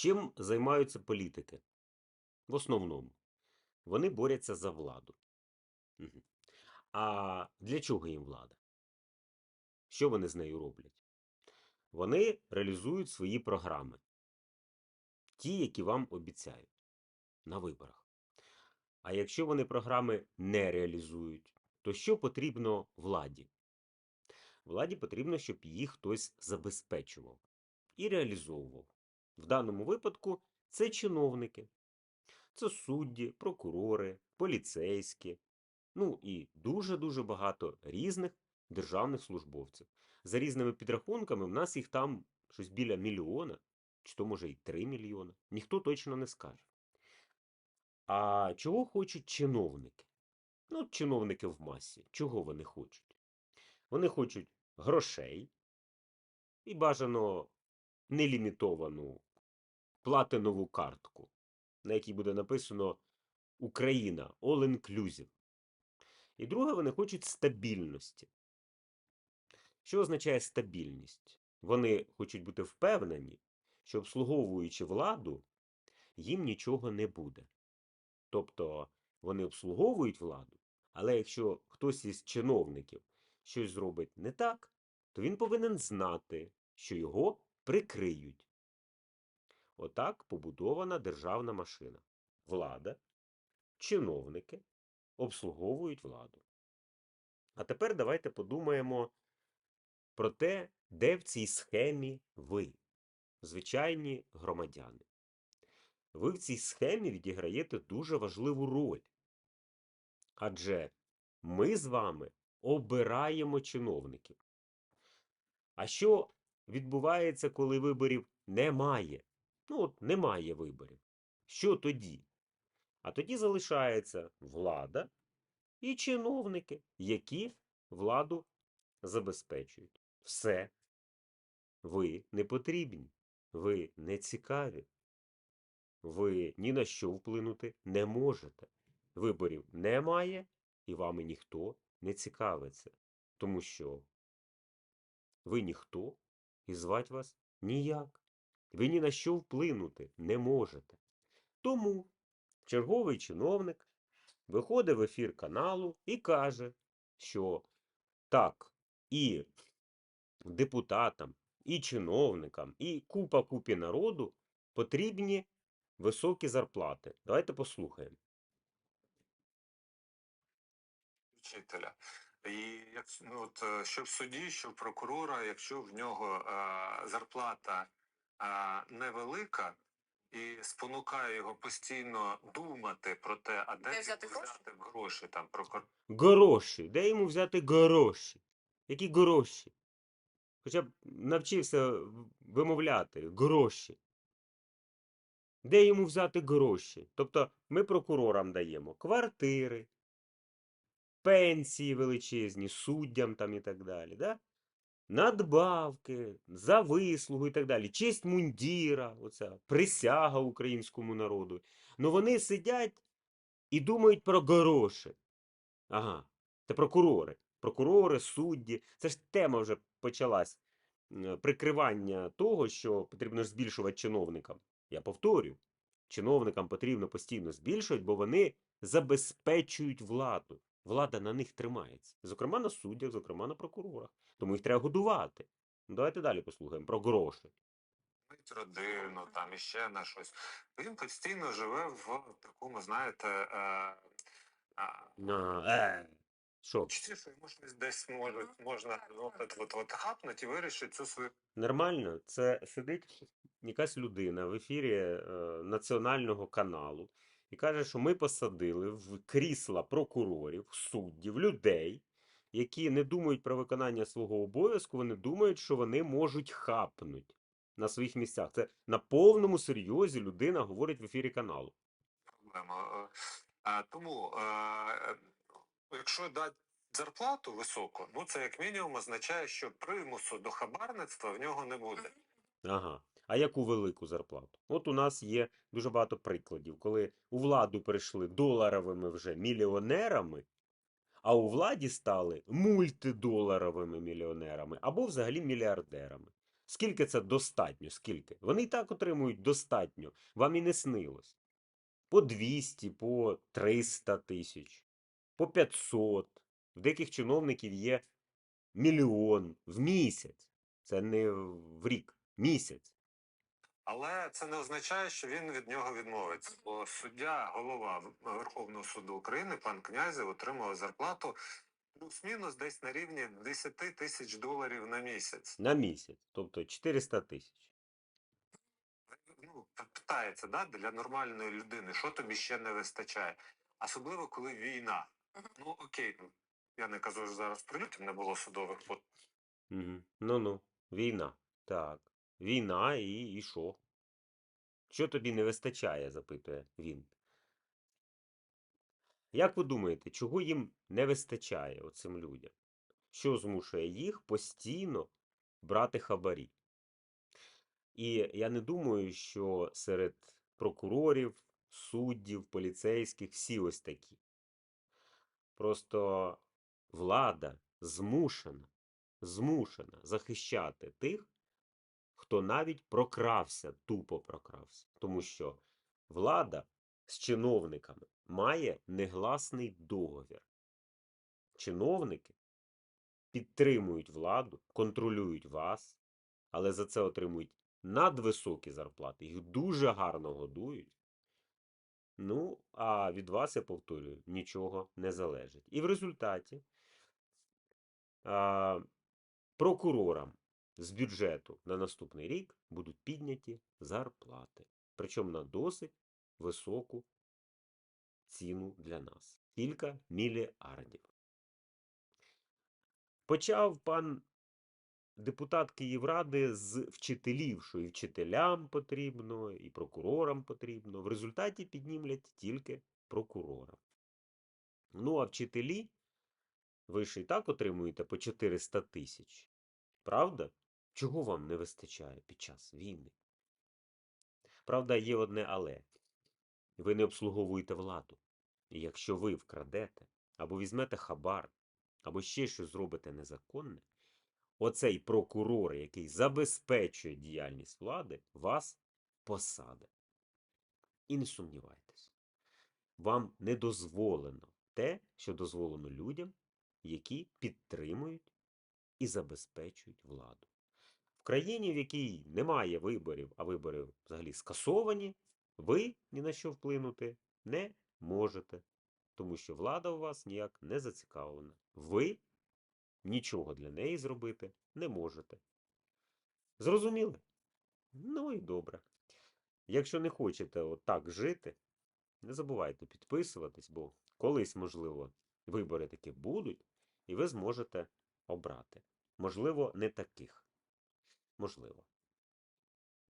Чим займаються політики? В основному. Вони борються за владу. А для чого їм влада? Що вони з нею роблять? Вони реалізують свої програми. Ті, які вам обіцяють на виборах. А якщо вони програми не реалізують, то що потрібно владі? Владі потрібно, щоб їх хтось забезпечував і реалізовував. В даному випадку це чиновники, це судді, прокурори, поліцейські, ну і дуже-дуже багато різних державних службовців. За різними підрахунками, в нас їх там щось біля мільйона, чи то може і 3 мільйона. Ніхто точно не скаже. А чого хочуть чиновники? Ну, чиновники в масі. Чого вони хочуть? Вони хочуть грошей і бажано нелімітовану платинову картку, на якій буде написано Україна All Inclusive. І друге, вони хочуть стабільності. Що означає стабільність? Вони хочуть бути впевнені, що обслуговуючи владу, їм нічого не буде. Тобто вони обслуговують владу, але якщо хтось із чиновників щось зробить не так, то він повинен знати, що його прикриють. Отак побудована державна машина. Влада, чиновники обслуговують владу. А тепер давайте подумаємо про те, де в цій схемі ви, звичайні громадяни. Ви в цій схемі відіграєте дуже важливу роль. Адже ми з вами обираємо чиновників. А що відбувається, коли виборів немає? Ну, от немає виборів. Що тоді? А тоді залишається влада і чиновники, які владу забезпечують. Все. Ви не потрібні, ви не цікаві. Ви ні на що вплинути не можете. Виборів немає, і вами ніхто не цікавиться, тому що ви ніхто і звать вас ніяк. Ви ні на що вплинути не можете. Тому черговий чиновник виходить в ефір каналу і каже, що так, і депутатам, і чиновникам, і купа купі народу потрібні високі зарплати. Давайте послухаємо. вчителя. І ну, от, е, що в суді, що в прокурора, якщо в нього е, зарплата невелика і спонукає його постійно думати про те, а де, Де взяти гроші? взяти гроші там прокурор. Гроші. Де йому взяти гроші? Які гроші? Хоча б навчився вимовляти гроші. Де йому взяти гроші? Тобто ми прокурорам даємо квартири, пенсії величезні, суддям там і так далі. Да? Надбавки, за вислугу і так далі. Честь мундіра, оця присяга українському народу. Ну вони сидять і думають про гроші. Ага, це прокурори. Прокурори, судді. Це ж тема вже почалась. Прикривання того, що потрібно збільшувати чиновникам. Я повторю, чиновникам потрібно постійно збільшувати, бо вони забезпечують владу. Влада на них тримається. Зокрема, на суддях, зокрема на прокурорах. Тому їх треба годувати. Ну, давайте далі послухаємо про гроші. Родину, там іще на щось. Він постійно живе в такому, знаєте, е, е. Що? Чи що йому щось десь можуть, можна ну, от, от, от хапнути і вирішити цю свою Нормально, це сидить якась людина в ефірі е, національного каналу і каже, що ми посадили в крісла прокурорів, суддів, людей, які не думають про виконання свого обов'язку, вони думають, що вони можуть хапнути на своїх місцях. Це на повному серйозі людина говорить в ефірі каналу. проблема. Е, тому, е, е, якщо дати зарплату високу, ну це як мінімум означає, що примусу до хабарництва в нього не буде. Ага. А яку велику зарплату? От у нас є дуже багато прикладів, коли у владу перейшли доларовими вже мільйонерами, а у владі стали мультидоларовими мільйонерами або взагалі мільярдерами. Скільки це достатньо? Скільки? Вони і так отримують достатньо. Вам і не снилось. По 200, по 300 тисяч, по 500. В деяких чиновників є мільйон в місяць. Це не в рік, місяць. Але це не означає, що він від нього відмовиться. Бо суддя, голова Верховного суду України, пан Князев, отримав зарплату плюс-мінус десь на рівні 10 тисяч доларів на місяць. На місяць, тобто 400 тисяч. Ну, питається, да, для нормальної людини, що тобі ще не вистачає. Особливо, коли війна. Ну окей, ну, я не кажу що зараз про лютим не було судових Угу. Ну-ну, війна. Так. Війна і, і що? Що тобі не вистачає? запитує він. Як ви думаєте, чого їм не вистачає оцим людям? Що змушує їх постійно брати хабарі? І я не думаю, що серед прокурорів, суддів, поліцейських всі ось такі. Просто влада змушена, змушена захищати тих, хто навіть прокрався, тупо прокрався. Тому що влада з чиновниками має негласний договір. Чиновники підтримують владу, контролюють вас, але за це отримують надвисокі зарплати, їх дуже гарно годують. Ну, а від вас, я повторюю, нічого не залежить. І в результаті а, прокурорам з бюджету на наступний рік будуть підняті зарплати. Причому на досить високу ціну для нас. Кілька мільярдів. Почав пан депутат Київради з вчителів, що і вчителям потрібно, і прокурорам потрібно. В результаті піднімлять тільки прокурорам. Ну, а вчителі ви ж і так отримуєте по 400 тисяч. Правда? Чого вам не вистачає під час війни? Правда, є одне але. Ви не обслуговуєте владу. І якщо ви вкрадете, або візьмете хабар, або ще щось зробите незаконне, оцей прокурор, який забезпечує діяльність влади, вас посадить. І не сумнівайтесь, вам не дозволено те, що дозволено людям, які підтримують і забезпечують владу. В країні, в якій немає виборів, а вибори взагалі скасовані, ви ні на що вплинути не можете, тому що влада у вас ніяк не зацікавлена. Ви нічого для неї зробити не можете. Зрозуміли? Ну і добре. Якщо не хочете отак жити, не забувайте підписуватись, бо колись, можливо, вибори таки будуть, і ви зможете обрати. Можливо, не таких. Можливо.